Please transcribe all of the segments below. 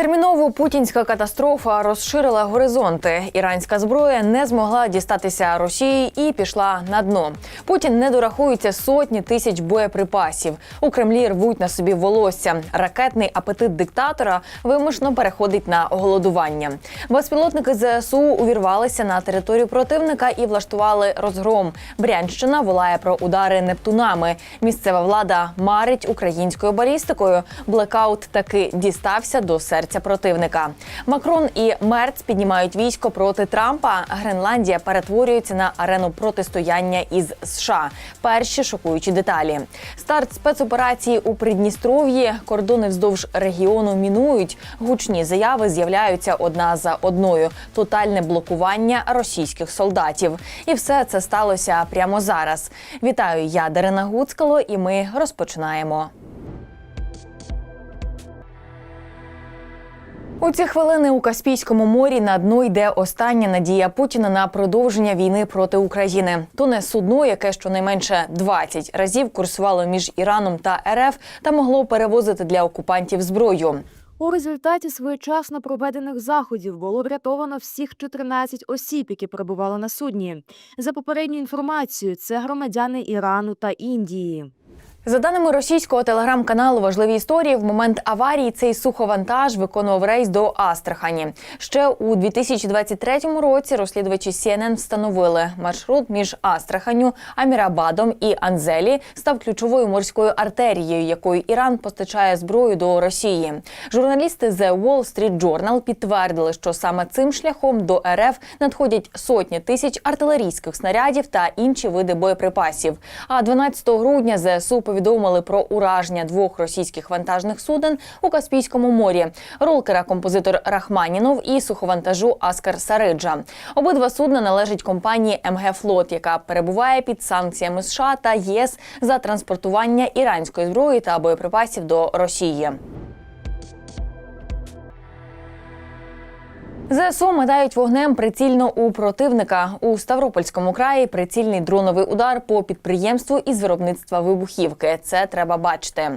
Терміново путінська катастрофа розширила горизонти. Іранська зброя не змогла дістатися Росії і пішла на дно. Путін не дорахується сотні тисяч боєприпасів. У Кремлі рвуть на собі волосся. Ракетний апетит диктатора вимушено переходить на голодування. Безпілотники ЗСУ увірвалися на територію противника і влаштували розгром. Брянщина волає про удари нептунами. Місцева влада марить українською балістикою. Блекаут таки дістався до серця противника. Макрон і Мерц піднімають військо проти Трампа. Гренландія перетворюється на арену протистояння із США. Перші шокуючі деталі. Старт спецоперації у Придністров'ї. Кордони вздовж регіону мінують. Гучні заяви з'являються одна за одною. Тотальне блокування російських солдатів. І все це сталося прямо зараз. Вітаю, я Дарина Гуцкало, і ми розпочинаємо. У ці хвилини у Каспійському морі на дно йде остання надія Путіна на продовження війни проти України. Тоне судно, яке щонайменше 20 разів курсувало між Іраном та РФ та могло перевозити для окупантів зброю. У результаті своєчасно проведених заходів було врятовано всіх 14 осіб, які перебували на судні. За попередньою інформацією, це громадяни Ірану та Індії. За даними російського телеграм-каналу Важливі історії, в момент аварії цей суховантаж виконував рейс до Астрахані. Ще у 2023 році розслідувачі CNN встановили маршрут між Астраханю, Амірабадом і Анзелі став ключовою морською артерією, якою Іран постачає зброю до Росії. Журналісти The Wall Street Journal підтвердили, що саме цим шляхом до РФ надходять сотні тисяч артилерійських снарядів та інші види боєприпасів. А 12 грудня ЗСУ повідомили про ураження двох російських вантажних суден у Каспійському морі: ролкера композитор Рахманінов і суховантажу Аскар Сариджа. Обидва судна належать компанії МГ Флот, яка перебуває під санкціями США та ЄС за транспортування іранської зброї та боєприпасів до Росії. ЗСУ метають вогнем прицільно у противника у Ставропольському краї. Прицільний дроновий удар по підприємству із виробництва вибухівки. Це треба бачити.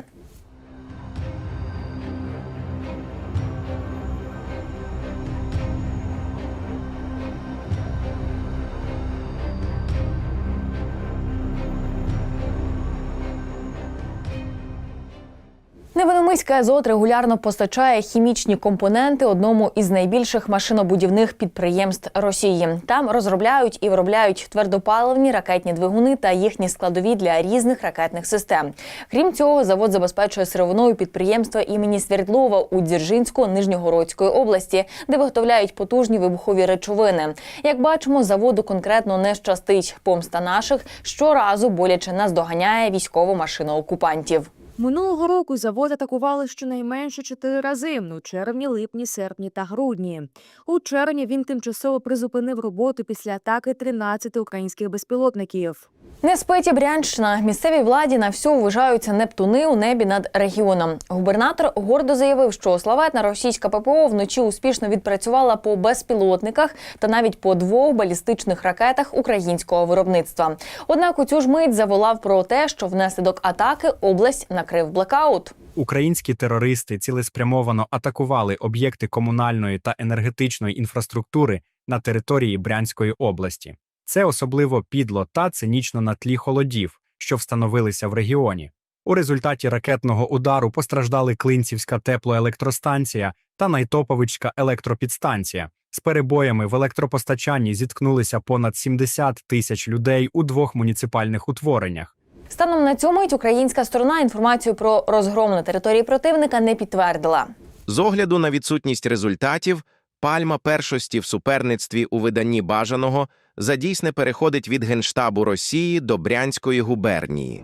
Невиномиська азот регулярно постачає хімічні компоненти одному із найбільших машинобудівних підприємств Росії. Там розробляють і виробляють твердопаливні ракетні двигуни та їхні складові для різних ракетних систем. Крім цього, завод забезпечує сировиною підприємства імені Свердлова у Дзержинську Нижньогородської області, де виготовляють потужні вибухові речовини. Як бачимо, заводу конкретно не щастить. Помста наших щоразу боляче наздоганяє військову машину окупантів. Минулого року завод атакували щонайменше чотири рази у червні, липні, серпні та грудні. У червні він тимчасово призупинив роботу після атаки 13 українських безпілотників. Не спить і Брянщина. Місцевій владі на всю вважаються нептуни у небі над регіоном. Губернатор гордо заявив, що славетна російська ППО вночі успішно відпрацювала по безпілотниках та навіть по двох балістичних ракетах українського виробництва. Однак у цю ж мить заволав про те, що внаслідок атаки область накрив блекаут. Українські терористи цілеспрямовано атакували об'єкти комунальної та енергетичної інфраструктури на території Брянської області. Це особливо підло та цинічно на тлі холодів, що встановилися в регіоні. У результаті ракетного удару постраждали Клинцівська теплоелектростанція та Найтоповичська електропідстанція. З перебоями в електропостачанні зіткнулися понад 70 тисяч людей у двох муніципальних утвореннях. Станом на цю мить українська сторона інформацію про розгром на території противника не підтвердила. З огляду на відсутність результатів, пальма першості в суперництві у виданні бажаного задійсне переходить від Генштабу Росії до Брянської губернії.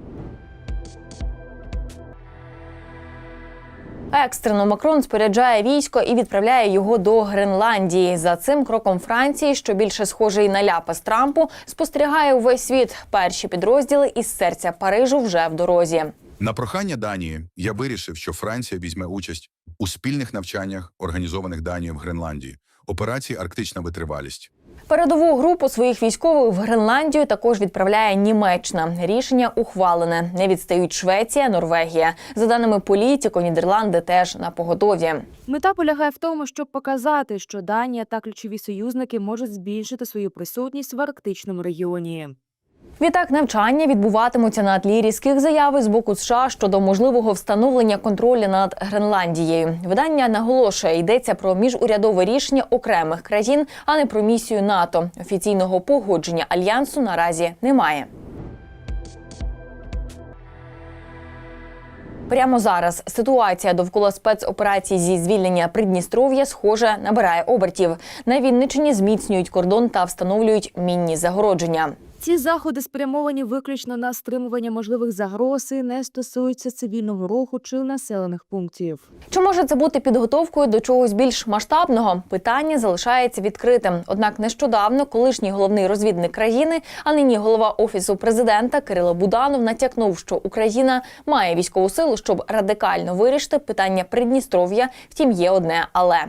Екстрено Макрон споряджає військо і відправляє його до Гренландії. За цим кроком Франції, що більше схожий на ляпас Трампу, спостерігає увесь світ. Перші підрозділи із серця Парижу вже в дорозі. На прохання Данії я вирішив, що Франція візьме участь у спільних навчаннях, організованих Данією в Гренландії, операції Арктична витривалість. Передову групу своїх військових в Гренландію також відправляє Німеччина. Рішення ухвалене. Не відстають Швеція, Норвегія. За даними політико, Нідерланди теж на поготові. Мета полягає в тому, щоб показати, що Данія та ключові союзники можуть збільшити свою присутність в арктичному регіоні. Відтак навчання відбуватимуться на тлі різких заяв з боку США щодо можливого встановлення контролю над Гренландією. Видання наголошує, йдеться про міжурядове рішення окремих країн, а не про місію НАТО. Офіційного погодження альянсу наразі немає. Прямо зараз ситуація довкола спецоперації зі звільнення Придністров'я схоже набирає обертів. На Вінничині зміцнюють кордон та встановлюють мінні загородження. Ці заходи спрямовані виключно на стримування можливих загроз і не стосуються цивільного руху чи населених пунктів. Чи може це бути підготовкою до чогось більш масштабного? Питання залишається відкритим. Однак нещодавно колишній головний розвідник країни, а нині голова офісу президента Кирило Буданов натякнув, що Україна має військову силу, щоб радикально вирішити питання Придністров'я. Втім, є одне але.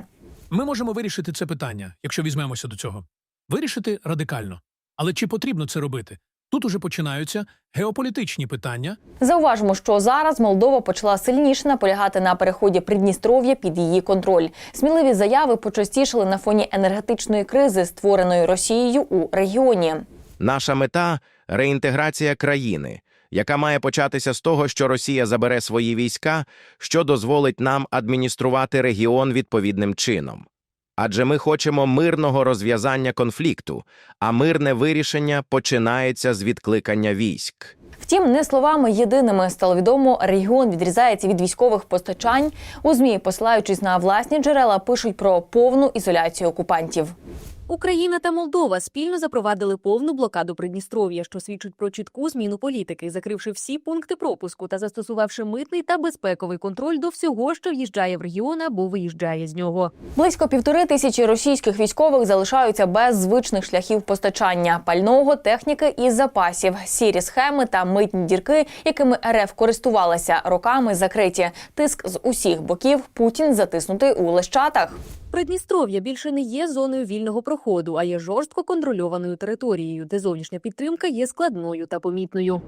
Ми можемо вирішити це питання, якщо візьмемося до цього. Вирішити радикально. Але чи потрібно це робити? Тут уже починаються геополітичні питання, Зауважимо, що зараз Молдова почала сильніше наполягати на переході Придністров'я під її контроль. Сміливі заяви почастішали на фоні енергетичної кризи, створеної Росією у регіоні. Наша мета реінтеграція країни, яка має початися з того, що Росія забере свої війська, що дозволить нам адмініструвати регіон відповідним чином. Адже ми хочемо мирного розв'язання конфлікту, а мирне вирішення починається з відкликання військ. Втім, не словами єдиними стало відомо, регіон відрізається від військових постачань. У змі, посилаючись на власні джерела, пишуть про повну ізоляцію окупантів. Україна та Молдова спільно запровадили повну блокаду Придністров'я, що свідчить про чітку зміну політики, закривши всі пункти пропуску та застосувавши митний та безпековий контроль до всього, що в'їжджає в регіон або виїжджає з нього. Близько півтори тисячі російських військових залишаються без звичних шляхів постачання пального, техніки і запасів. Сірі схеми та митні дірки, якими РФ користувалася роками, закриті. Тиск з усіх боків Путін затиснутий у лещатах. Придністров'я більше не є зоною вільного проходу, а є жорстко контрольованою територією, де зовнішня підтримка є складною та помітною.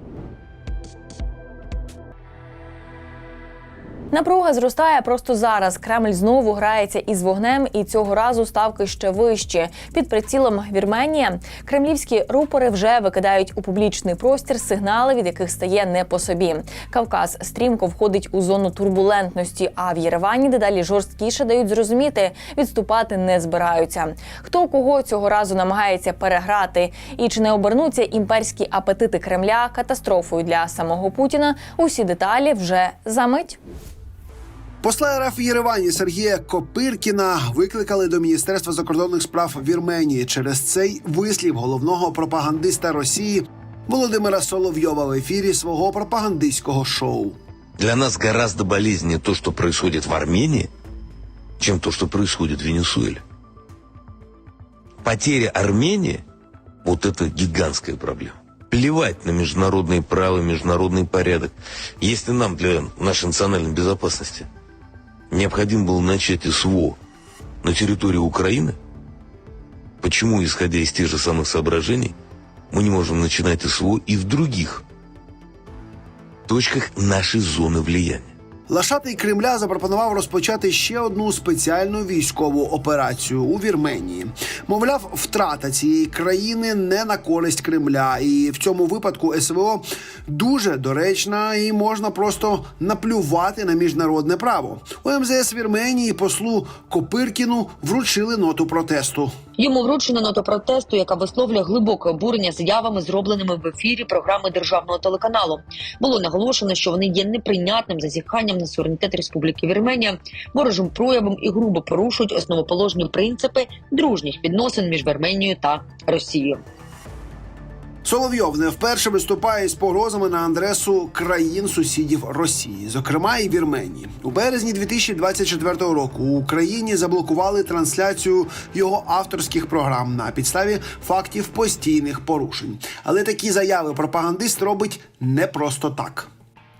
Напруга зростає просто зараз. Кремль знову грається із вогнем, і цього разу ставки ще вищі. Під прицілом Вірменія кремлівські рупори вже викидають у публічний простір сигнали, від яких стає не по собі. Кавказ стрімко входить у зону турбулентності. А в Єревані дедалі жорсткіше дають зрозуміти, відступати не збираються. Хто кого цього разу намагається переграти, і чи не обернуться імперські апетити Кремля катастрофою для самого Путіна? Усі деталі вже за мить. Посла РФ в Єревані Сергія Копиркіна викликали до Міністерства закордонних справ Вірменії через цей вислів головного пропагандиста Росії Володимира Соловйова в ефірі свого пропагандистського шоу. Для нас гораздо болезненнее то, что происходит в Армении, чем то, что происходит в Венесуэле. Потеря Армении – вот это гигантская проблема. Плевать на международные права, международный порядок. Если нам для нашей национальной безопасности необходимо было начать СВО на территории Украины, почему, исходя из тех же самых соображений, мы не можем начинать СВО и в других точках нашей зоны влияния? Лашатий Кремля запропонував розпочати ще одну спеціальну військову операцію у Вірменії. Мовляв, втрата цієї країни не на користь Кремля, і в цьому випадку СВО дуже доречна і можна просто наплювати на міжнародне право. У МЗС Вірменії послу Копиркіну вручили ноту протесту. Йому вручено нота протесту, яка висловлює глибоке обурення заявами, зробленими в ефірі програми державного телеканалу. Було наголошено, що вони є неприйнятним зазіханням на суверенітет Республіки Вірменія, ворожим проявом і грубо порушують основоположні принципи дружніх відносин між Вірменією та Росією. Соловйов не вперше виступає з погрозами на адресу країн сусідів Росії, зокрема і Вірменії. У березні 2024 року у Україні заблокували трансляцію його авторських програм на підставі фактів постійних порушень. Але такі заяви пропагандист робить не просто так.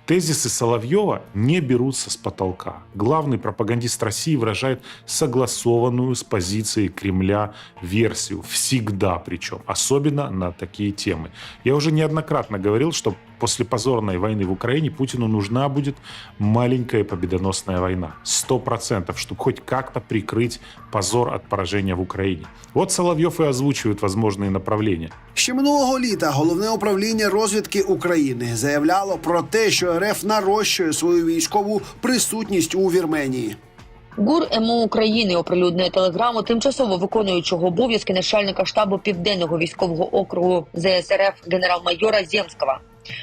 Тезисы Соловьева не берутся с потолка. Главный пропагандист России выражает согласованную с позицией Кремля версию. Всегда причем. Особенно на такие темы. Я уже неоднократно говорил, что после позорной войны в Украине Путину нужна будет маленькая победоносная война. Сто процентов, чтобы хоть как-то прикрыть позор от поражения в Украине. Вот Соловьев и озвучивает возможные направления. Ще минулого літа головне управління розвідки України заявляло про те, що РФ нарощує свою військову присутність у Вірменії. ГУР МО України оприлюднює телеграму тимчасово виконуючого обов'язки начальника штабу південного військового округу ЗСРФ генерал-майора Земського.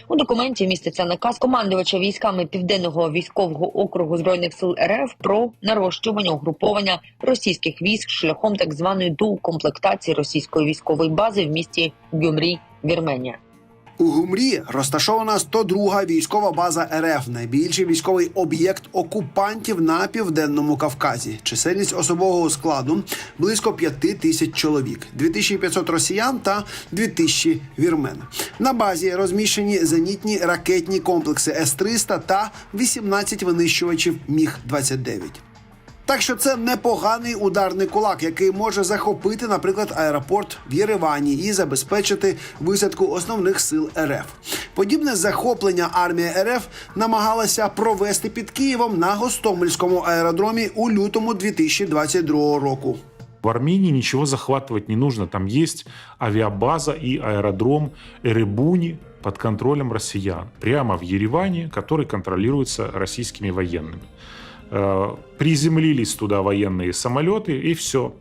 У документі міститься наказ командувача військами південного військового округу збройних сил РФ про нарощування угруповання російських військ шляхом так званої доукомплектації російської військової бази в місті Гюмрі, Вірменія. У Гумрі розташована 102-га військова база РФ, найбільший військовий об'єкт окупантів на південному Кавказі. Чисельність особового складу близько 5 тисяч чоловік, 2500 росіян та 2000 вірмен. На базі розміщені зенітні ракетні комплекси С-300 та 18 винищувачів Міг 29 так що це непоганий ударний кулак, який може захопити, наприклад, аеропорт в Єревані і забезпечити висадку основних сил РФ. Подібне захоплення армія РФ намагалася провести під Києвом на Гостомельському аеродромі у лютому 2022 року. В Армении ничего захватывать не нужно. Там есть авиабаза и аэродром Эребуни под контролем россиян. Прямо в Ереване, который контролируется российскими военными. Э, Приземлились туда военные самолеты и все.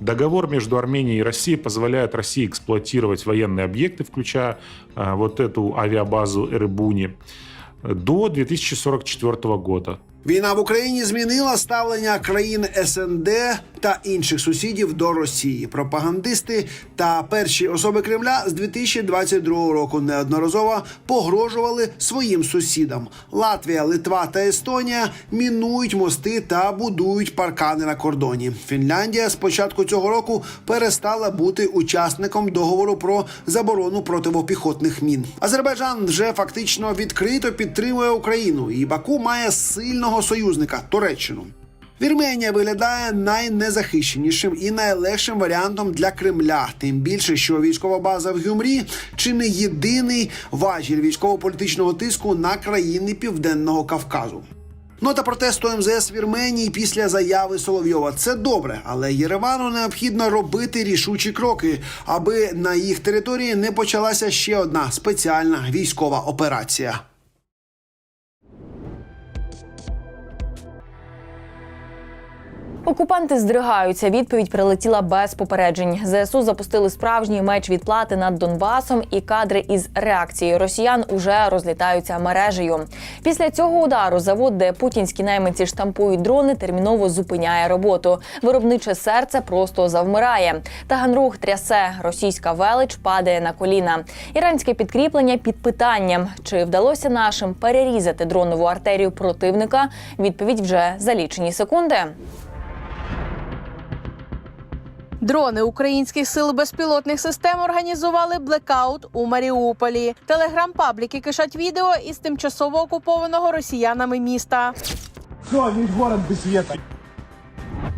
Договор между Арменией и Россией позволяет России эксплуатировать военные объекты, включая э, вот эту авиабазу Эребуни, до 2044 года. Війна в Україні змінила ставлення країн СНД та інших сусідів до Росії. Пропагандисти та перші особи Кремля з 2022 року неодноразово погрожували своїм сусідам. Латвія, Литва та Естонія мінують мости та будують паркани на кордоні. Фінляндія з початку цього року перестала бути учасником договору про заборону противопіхотних мін. Азербайджан вже фактично відкрито підтримує Україну, і Баку має сильного союзника Туреччину. Вірменія виглядає найнезахищенішим і найлегшим варіантом для Кремля. Тим більше, що військова база в Гюмрі чи не єдиний важіль військово-політичного тиску на країни Південного Кавказу. Нота протесту МЗС Вірменії після заяви Соловйова це добре, але Єревану необхідно робити рішучі кроки, аби на їх території не почалася ще одна спеціальна військова операція. Окупанти здригаються. Відповідь прилетіла без попереджень. ЗСУ запустили справжній меч відплати над Донбасом, і кадри із реакцією росіян уже розлітаються мережею. Після цього удару завод, де путінські найманці штампують дрони, терміново зупиняє роботу. Виробниче серце просто завмирає. Таганруг трясе. Російська велич падає на коліна. Іранське підкріплення під питанням: чи вдалося нашим перерізати дронову артерію противника? Відповідь вже за лічені секунди. Дрони українських сил безпілотних систем організували блекаут у Маріуполі. Телеграм-пабліки кишать відео із тимчасово окупованого росіянами міста.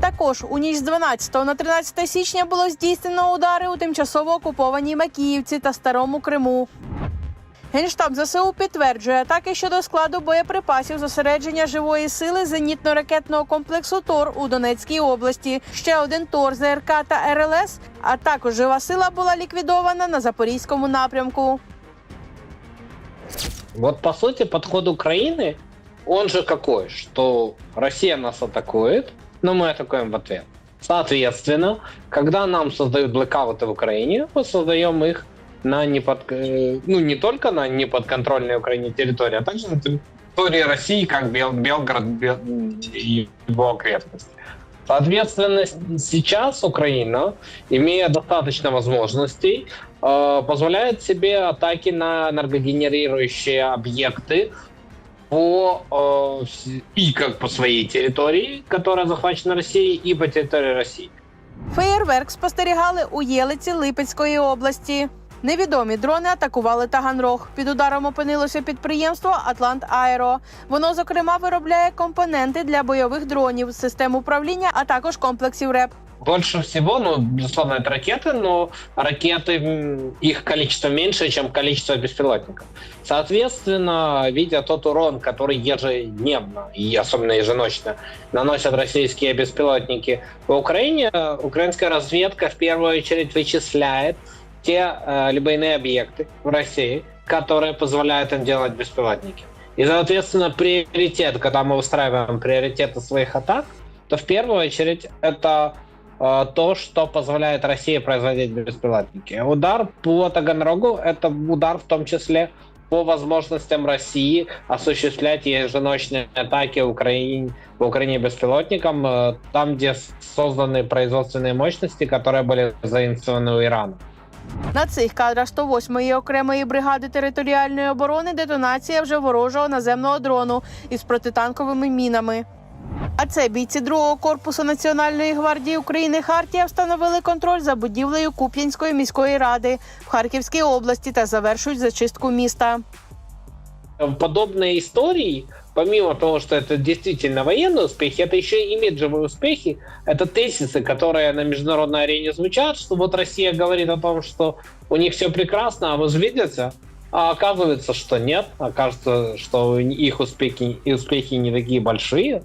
Також у ніч з 12 на 13 січня було здійснено удари у тимчасово окупованій Макіївці та Старому Криму. Генштаб ЗСУ підтверджує атаки щодо складу боєприпасів зосередження живої сили зенітно-ракетного комплексу ТОР у Донецькій області. Ще один ТОР ЗРК та РЛС, а також жива сила була ліквідована на запорізькому напрямку. Вот по сути подход Украины, он же какой, что Россия нас атакует, но мы атакуем в ответ. Соответственно, когда нам создают блэкауты в Украине, мы создаем их на непод... э, ну, не только на неподконтрольной Украине территории, а также на территории России, как Бел... Белгород Бел... и его окрестности. Соответственно, с- сейчас Украина, имея достаточно возможностей, э, позволяет себе атаки на энергогенерирующие объекты по э, с- и как по своей территории, которая захвачена Россией, и по территории России. Феєрверк спостерігали у Єлиці Липецької області. Невідомі дрони атакували Таганрог. Під ударом опинилося підприємство Атлант Аеро. Воно, зокрема, виробляє компоненти для бойових дронів, систем управління, а також комплексів РЕП. Больше всего, ну, безусловно, это ракеты, но ракеты, м, их количество меньше, чем количество беспилотников. Соответственно, видя тот урон, который ежедневно и особенно еженочно наносят российские беспилотники в Украине, э, украинская разведка в первую очередь вычисляет те э, либо иные объекты в России, которые позволяют им делать беспилотники. И, соответственно, приоритет, когда мы устраиваем приоритеты своих атак, то в первую очередь это э, то, что позволяет России производить беспилотники. Удар по Таганрогу – это удар в том числе по возможностям России осуществлять еженочные атаки Украине, в Украине беспилотникам, э, там, где созданы производственные мощности, которые были заимствованы у Ирана. На цих кадрах 108-ї окремої бригади територіальної оборони детонація вже ворожого наземного дрону із протитанковими мінами. А це бійці другого корпусу Національної гвардії України Хартія встановили контроль за будівлею Куп'янської міської ради в Харківській області та завершують зачистку міста. В подобные истории, помимо того, что это действительно военные успехи, это еще и имиджевые успехи. Это тезисы, которые на международной арене звучат, что вот Россия говорит о том, что у них все прекрасно, а вы же видите, а оказывается, что нет. Окажется, что их успехи, и успехи не такие большие.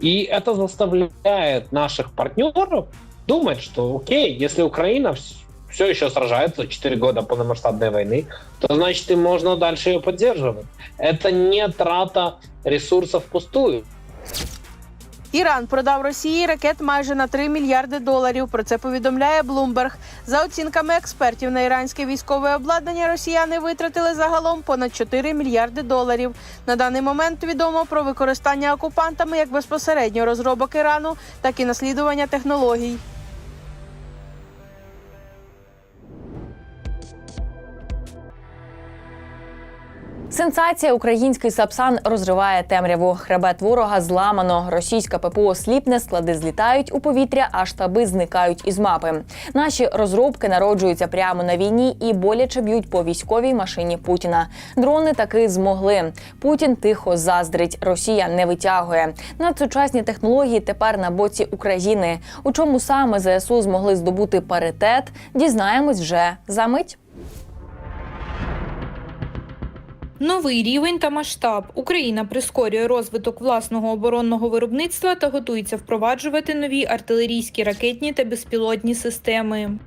И это заставляет наших партнеров думать, что окей, если Украина все еще сражается 4 года полномасштабной войны, то значит и можно дальше ее поддерживать. Это не трата ресурсов впустую. Іран продав Росії ракет майже на 3 мільярди доларів. Про це повідомляє Bloomberg. За оцінками експертів на іранське військове обладнання, росіяни витратили загалом понад 4 мільярди доларів. На даний момент відомо про використання окупантами як безпосередньо розробок Ірану, так і наслідування технологій. Сенсація український сапсан розриває темряву. Хребет ворога зламано. Російська ППО сліпне, склади злітають у повітря, а штаби зникають із мапи. Наші розробки народжуються прямо на війні і боляче б'ють по військовій машині Путіна. Дрони таки змогли. Путін тихо заздрить. Росія не витягує. Надсучасні технології тепер на боці України. У чому саме ЗСУ змогли здобути паритет? Дізнаємось вже за мить. Новий рівень та масштаб. Україна прискорює розвиток власного оборонного виробництва та готується впроваджувати нові артилерійські ракетні та безпілотні системи.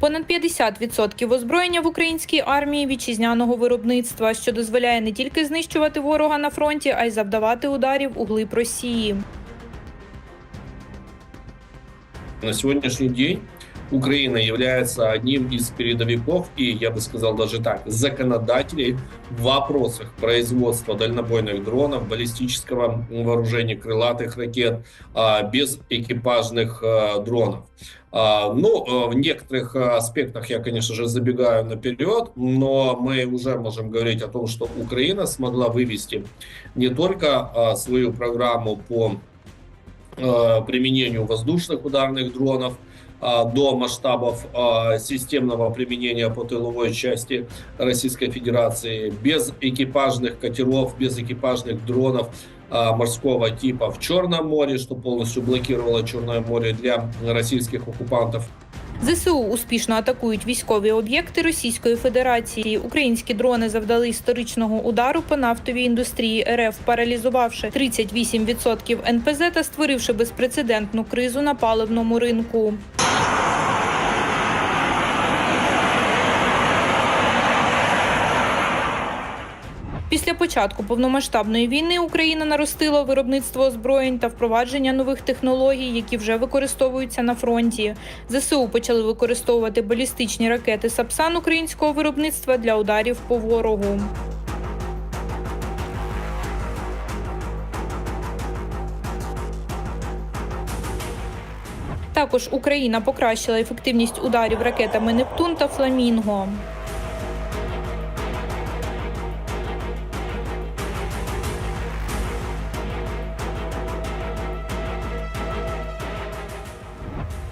Понад 50% озброєння в українській армії вітчизняного виробництва, що дозволяє не тільки знищувати ворога на фронті, а й завдавати ударів у глиб Росії. На сегодняшний день Украина является одним из передовиков и, я бы сказал даже так, законодателей в вопросах производства дальнобойных дронов, баллистического вооружения, крылатых ракет, а, без экипажных а, дронов. А, Ну, в некоторых аспектах я, конечно же, забегаю наперед, но мы уже можем говорить о том, что Украина смогла вывести не только свою программу по применению воздушных ударных дронов до масштабов а, системного применения по тыловой части Российской Федерации, без экипажных катеров, без экипажных дронов а, морского типа в Черном море, что полностью блокировало Черное море для российских оккупантов. ЗСУ успішно атакують військові об'єкти Російської Федерації. Українські дрони завдали історичного удару по нафтовій індустрії РФ, паралізувавши 38% НПЗ та створивши безпрецедентну кризу на паливному ринку. Після початку повномасштабної війни Україна наростила виробництво озброєнь та впровадження нових технологій, які вже використовуються на фронті. ЗСУ почали використовувати балістичні ракети Сапсан українського виробництва для ударів по ворогу. Також Україна покращила ефективність ударів ракетами Нептун та Фламінго.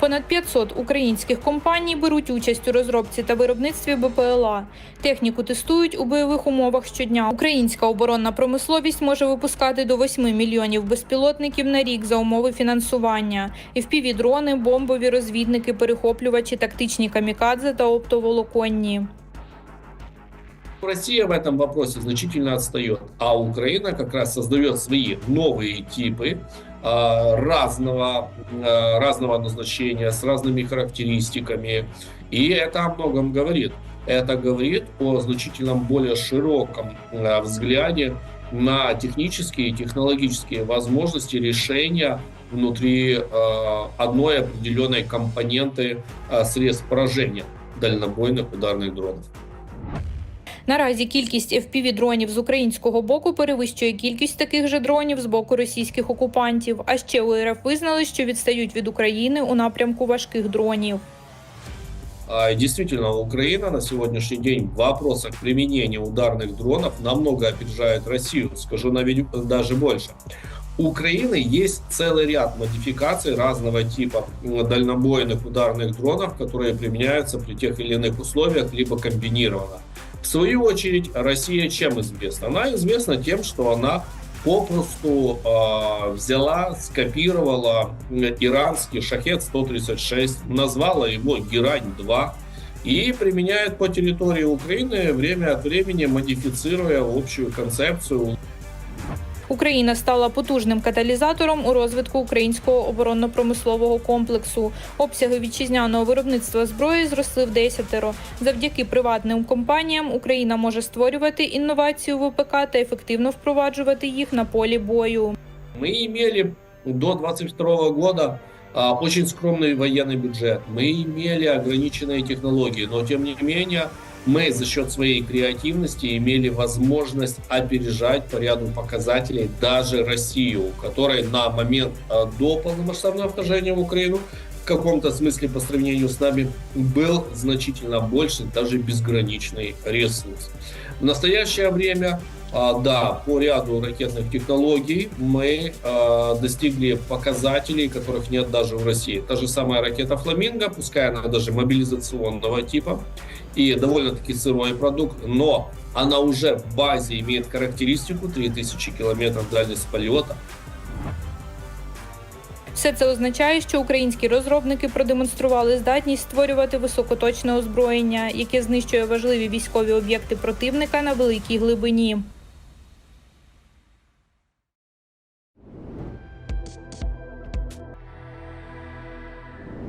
Понад 500 українських компаній беруть участь у розробці та виробництві БПЛА. Техніку тестують у бойових умовах щодня. Українська оборонна промисловість може випускати до 8 мільйонів безпілотників на рік за умови фінансування. FPV-дрони, бомбові розвідники, перехоплювачі, тактичні камікадзе та оптоволоконні. Россия в этом вопросе значительно отстает, а Украина как раз создает свои новые типы а, разного, а, разного назначения, с разными характеристиками. И это о многом говорит. Это говорит о значительно более широком а, взгляде на технические и технологические возможности решения внутри а, одной определенной компоненты а, средств поражения дальнобойных ударных дронов. Наразі кількість FPV-дронів з українського боку перевищує кількість таких же дронів з боку російських окупантів. А ще у РФ визнали, що відстають від України у напрямку важких дронів. А, Действительно, Украина на сегодняшний день в вопросах применения ударных дронов намного опережает Россию. Скажу наведь- даже больше. У Украины есть целый ряд модификаций разного типа м, дальнобойных ударных дронов, которые применяются при тех или иных условиях, либо комбинированно. В свою очередь, Россия чем известна? Она известна тем, что она попросту э, взяла, скопировала иранский Шахет-136, назвала его Герань-2 и применяет по территории Украины время от времени, модифицируя общую концепцию Україна стала потужним каталізатором у розвитку українського оборонно-промислового комплексу. Обсяги вітчизняного виробництва зброї зросли в десятеро. Завдяки приватним компаніям Україна може створювати інновацію ВПК та ефективно впроваджувати їх на полі бою. Мы имели до 22 года а, очень скромный военный бюджет. Мы имели ограниченные технологии, но тем не менее мы за счет своей креативности имели возможность опережать по ряду показателей даже Россию, у которой на момент а, до полномасштабного вторжения в Украину в каком-то смысле по сравнению с нами был значительно больше, даже безграничный ресурс. В настоящее время а, да, по ряду ракетных технологий мы а, достигли показателей, которых нет даже в России. Та же самая ракета «Фламинго», пускай она даже мобилизационного типа и довольно-таки сырой продукт, но она уже в базе имеет характеристику 3000 километров дальность полета, Все це означає, що українські розробники продемонстрували здатність створювати високоточне озброєння, яке знищує важливі військові об'єкти противника на великій глибині.